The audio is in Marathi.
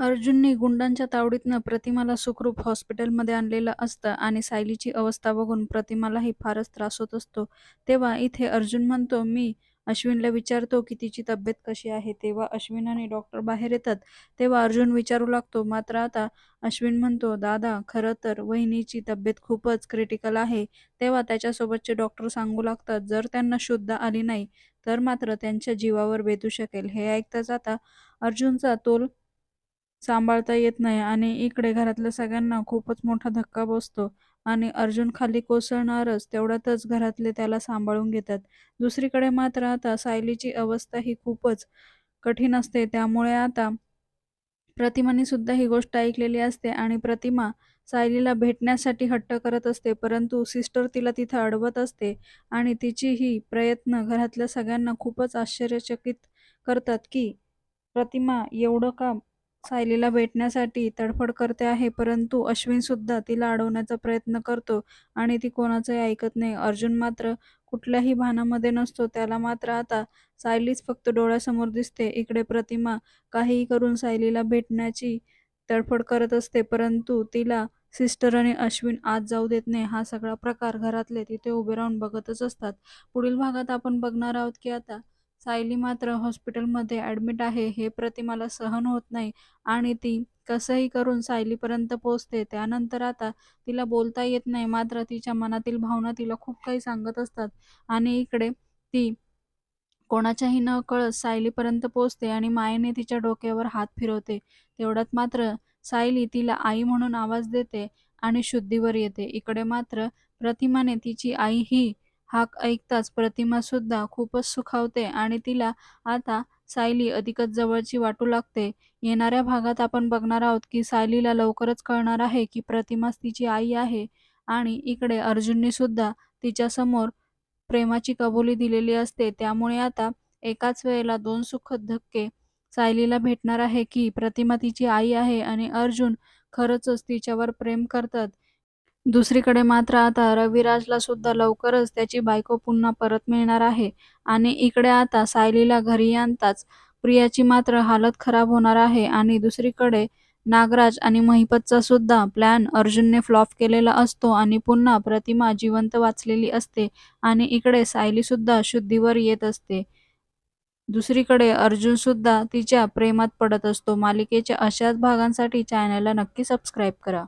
अर्जुनने गुंडांच्या तावडीतनं प्रतिमाला सुखरूप हॉस्पिटलमध्ये आणलेलं असतं आणि सायलीची अवस्था बघून प्रतिमालाही फारच त्रास होत असतो. तेव्हा इथे अर्जुन म्हणतो, मी अश्विनला विचारतो की तिची तब्येत कशी आहे. तेव्हा अश्विन आणि डॉक्टर बाहेर येतात. तेव्हा अर्जुन विचारू लागतो. मात्र आता अश्विन म्हणतो, दादा, खरं तर वहिनीची तब्येत खूपच क्रिटिकल आहे. तेव्हा त्याच्यासोबतचे डॉक्टर सांगू लागतात, जर त्यांना शुद्ध आली नाही तर मात्र त्यांच्या जीवावर बेतू शकेल. हे ऐकताच आता अर्जुनचा तोल सांभाळता येत नाही आणि इकडे घरातल्या सगळ्यांना खूपच मोठा धक्का बसतो आणि अर्जुन खाली कोसळणारच तेवढ्यातच घरातले त्याला सांभाळून घेतात. दुसरीकडे मात्र आता सायलीची अवस्था ही खूपच कठीण असते. त्यामुळे आता प्रतिमाने सुद्धा ही गोष्ट ऐकलेली असते आणि प्रतिमा सायलीला भेटण्यासाठी हट्ट करत असते. परंतु सिस्टर तिला तिथं अडवत असते आणि तिची ही प्रयत्न घरातल्या सगळ्यांना खूपच आश्चर्यचकित करतात की प्रतिमा एवढं का सायलीला भेटण्यासाठी तडफड करते आहे. परंतु अश्विन सुद्धा तिला अडवण्याचा प्रयत्न करतो आणि ती कोणाचंही ऐकत नाही. अर्जुन मात्र कुठल्याही भानामध्ये नसतो. त्याला मात्र आता सायलीच फक्त डोळ्यासमोर दिसते. इकडे प्रतिमा काहीही करून सायलीला भेटण्याची तडफड करत असते. परंतु तिला सिस्टर आणि अश्विन आत जाऊ देत नाही. हा सगळा प्रकार घरातले तिथे उभे राहून बघतच असतात. पुढील भागात आपण बघणार आहोत की आता सायली मात्र हॉस्पिटलमध्ये ॲडमिट आहे. हे प्रतिमाला सहन होत नाही आणि ती कसंही करून सायलीपर्यंत पोचते त्यानंतर आता तिला बोलता येत नाही. मात्र तिच्या मनातील भावना तिला खूप काही सांगत असतात आणि इकडे ती कोणाच्याही न कळत सायलीपर्यंत पोचते आणि मायेने तिच्या डोक्यावर हात फिरवते. तेवढ्यात मात्र सायली तिला आई म्हणून आवाज देते आणि शुद्धीवर येते. इकडे मात्र प्रतिमाने तिची आई ही हाक ऐकताच प्रतिमा सुद्धा खूपच सुखावते आणि तिला आता सायली अधिकच जवळची वाटू लागते. येणाऱ्या भागात आपण बघणार आहोत की सायलीला लवकरच कळणार आहे की प्रतिमाच तिची आई आहे आणि इकडे अर्जुनने सुद्धा तिच्यासमोर प्रेमाची कबुली दिलेली असते. त्यामुळे आता एकाच वेळेला दोन सुखद धक्के सायलीला भेटणार आहे की प्रतिमा तिची आई आहे आणि अर्जुन खरंचच तिच्यावर प्रेम करतात. दुसरीकडे मात्र आता रविराजला सुद्धा लवकरच त्याची बायको पुन्हा परत मिळणार आहे आणि इकडे आता सायलीला घरी आणताच प्रियाची मात्र हालत खराब होणार आहे आणि दुसरीकडे नागराज आणि महिपतचा सुद्धा प्लॅन अर्जुनने फ्लॉप केलेला असतो आणि पुन्हा प्रतिमा जिवंत वाचलेली असते आणि इकडे सायली सुद्धा शुद्धीवर येत असते. दुसरीकडे अर्जुन सुद्धा तिच्या प्रेमात पडत असतो. मालिकेच्या अशाच भागांसाठी चॅनलला नक्की सबस्क्राईब करा.